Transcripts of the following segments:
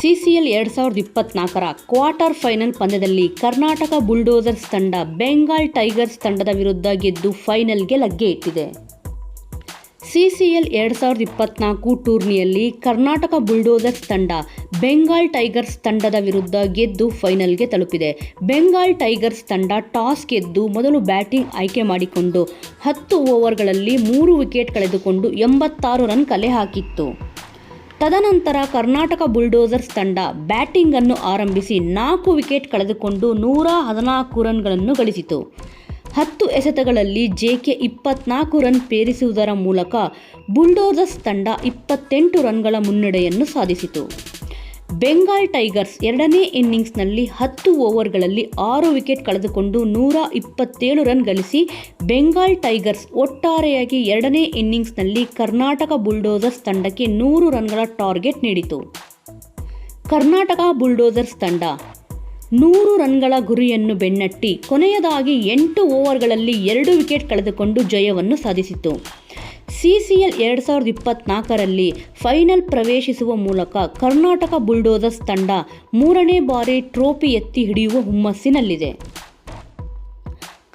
CCL ಎರಡು ಸಾವಿರದ ಇಪ್ಪತ್ನಾಲ್ಕರ ಕ್ವಾರ್ಟರ್ ಫೈನಲ್ ಪಂದ್ಯದಲ್ಲಿ ಕರ್ನಾಟಕ ಬುಲ್ಡೋಸರ್ಸ್ ತಂಡ ಬೆಂಗಾಲ್ ಟೈಗರ್ಸ್ ತಂಡದ ವಿರುದ್ಧ ಗೆದ್ದು ಫೈನಲ್ಗೆ ಲಗ್ಗೆ ಇಟ್ಟಿದೆ ಸಿಸಿಎಲ್ ಎರಡು ಸಾವಿರದ ಇಪ್ಪತ್ನಾಲ್ಕು ಟೂರ್ನಿಯಲ್ಲಿ ಕರ್ನಾಟಕ ಬುಲ್ಡೋಸರ್ಸ್ ತಂಡ ಬೆಂಗಾಲ್ ಟೈಗರ್ಸ್ ತಂಡದ ವಿರುದ್ಧ ಗೆದ್ದು ಫೈನಲ್ಗೆ ತಲುಪಿದೆ. ಬೆಂಗಾಲ್ ಟೈಗರ್ಸ್ ತಂಡ ಟಾಸ್ ಗೆದ್ದು ಮೊದಲು ಬ್ಯಾಟಿಂಗ್ ಆಯ್ಕೆ ಮಾಡಿಕೊಂಡು ಹತ್ತು ಓವರ್ಗಳಲ್ಲಿ ಮೂರು ವಿಕೆಟ್ ಕಳೆದುಕೊಂಡು ಎಂಬತ್ತಾರು ರನ್ ಕಲೆ ಹಾಕಿತ್ತು. ತದನಂತರ ಕರ್ನಾಟಕ ಬುಲ್ಡೋಸರ್ಸ್ ತಂಡ ಬ್ಯಾಟಿಂಗ್ ಅನ್ನು ಆರಂಭಿಸಿ ನಾಲ್ಕು ವಿಕೆಟ್ ಕಳೆದುಕೊಂಡು ನೂರ ಹದಿನಾಲ್ಕು ರನ್ಗಳನ್ನು ಗಳಿಸಿತು. ಹತ್ತು ಎಸೆತಗಳಲ್ಲಿ ಜೆಕೆ ಇಪ್ಪತ್ನಾಲ್ಕು ರನ್ ಪೇರಿಸುವುದರ ಮೂಲಕ ಬುಲ್ಡೋಸರ್ಸ್ ತಂಡ ಇಪ್ಪತ್ತೆಂಟು ರನ್ಗಳ ಮುನ್ನಡೆಯನ್ನು ಸಾಧಿಸಿತು. ಬೆಂಗಾಲ್ ಟೈಗರ್ಸ್ ಎರಡನೇ ಇನ್ನಿಂಗ್ಸ್ನಲ್ಲಿ ಹತ್ತು ಓವರ್ಗಳಲ್ಲಿ ಆರು ವಿಕೆಟ್ ಕಳೆದುಕೊಂಡು ನೂರ ಇಪ್ಪತ್ತೇಳು ರನ್ ಗಳಿಸಿ ಬೆಂಗಾಲ್ ಟೈಗರ್ಸ್ ಒಟ್ಟಾರೆಯಾಗಿ ಎರಡನೇ ಇನ್ನಿಂಗ್ಸ್ನಲ್ಲಿ ಕರ್ನಾಟಕ ಬುಲ್ಡೋಸರ್ಸ್ ತಂಡಕ್ಕೆ ನೂರು ರನ್ಗಳ ಟಾರ್ಗೆಟ್ ನೀಡಿತು. ಕರ್ನಾಟಕ ಬುಲ್ಡೋಸರ್ಸ್ ತಂಡ ನೂರು ರನ್ಗಳ ಗುರಿಯನ್ನು ಬೆನ್ನಟ್ಟಿ ಕೊನೆಯದಾಗಿ ಎಂಟು ಓವರ್ಗಳಲ್ಲಿ ಎರಡು ವಿಕೆಟ್ ಕಳೆದುಕೊಂಡು ಜಯವನ್ನು ಸಾಧಿಸಿತು ಸಿಸಿಎಲ್ ಎರಡು ಸಾವಿರದ ಇಪ್ಪತ್ನಾಲ್ಕರಲ್ಲಿ ಫೈನಲ್ ಪ್ರವೇಶಿಸುವ ಮೂಲಕ ಕರ್ನಾಟಕ ಬುಲ್ಡೋಸರ್ಸ್ ತಂಡ ಮೂರನೇ ಬಾರಿ ಟ್ರೋಫಿ ಎತ್ತಿ ಹಿಡಿಯುವ ಹುಮ್ಮಸ್ಸಿನಲ್ಲಿದೆ.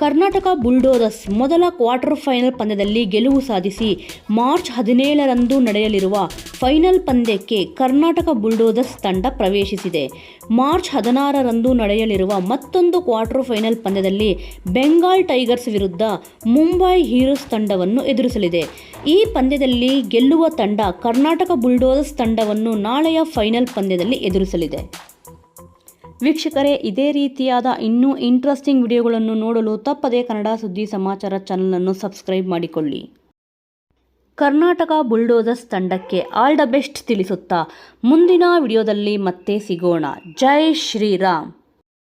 ಕರ್ನಾಟಕ ಬುಲ್ಡೋಸರ್ಸ್ ಮೊದಲ ಕ್ವಾರ್ಟರ್ ಫೈನಲ್ ಪಂದ್ಯದಲ್ಲಿ ಗೆಲುವು ಸಾಧಿಸಿ ಮಾರ್ಚ್ ಹದಿನೇಳರಂದು ನಡೆಯಲಿರುವ ಫೈನಲ್ ಪಂದ್ಯಕ್ಕೆ ಕರ್ನಾಟಕ ಬುಲ್ಡೋಸರ್ಸ್ ತಂಡ ಪ್ರವೇಶಿಸಿದೆ. ಮಾರ್ಚ್ ಹದಿನಾರರಂದು ನಡೆಯಲಿರುವ ಮತ್ತೊಂದು ಕ್ವಾರ್ಟರ್ ಫೈನಲ್ ಪಂದ್ಯದಲ್ಲಿ ಬೆಂಗಾಲ್ ಟೈಗರ್ಸ್ ವಿರುದ್ಧ ಮುಂಬೈ ಹೀರೋಸ್ ತಂಡವನ್ನು ಎದುರಿಸಲಿದೆ. ಈ ಪಂದ್ಯದಲ್ಲಿ ಗೆಲ್ಲುವ ತಂಡ ಕರ್ನಾಟಕ ಬುಲ್ಡೋಸರ್ಸ್ ತಂಡವನ್ನು ನಾಳೆಯ ಫೈನಲ್ ಪಂದ್ಯದಲ್ಲಿ ಎದುರಿಸಲಿದೆ. ವೀಕ್ಷಕರೇ, ಇದೇ ರೀತಿಯಾದ ಇನ್ನೂ ಇಂಟ್ರೆಸ್ಟಿಂಗ್ ವಿಡಿಯೋಗಳನ್ನು ನೋಡಲು ತಪ್ಪದೇ ಕನ್ನಡ ಸುದ್ದಿ ಸಮಾಚಾರ ಚಾನಲನ್ನು ಸಬ್ಸ್ಕ್ರೈಬ್ ಮಾಡಿಕೊಳ್ಳಿ. ಕರ್ನಾಟಕ ಬುಲ್ಡೋಸರ್ಸ್ ತಂಡಕ್ಕೆ ಆಲ್ ದ ಬೆಸ್ಟ್ ತಿಳಿಸುತ್ತಾ ಮುಂದಿನ ವಿಡಿಯೋದಲ್ಲಿ ಮತ್ತೆ ಸಿಗೋಣ. ಜೈ ಶ್ರೀರಾಮ್.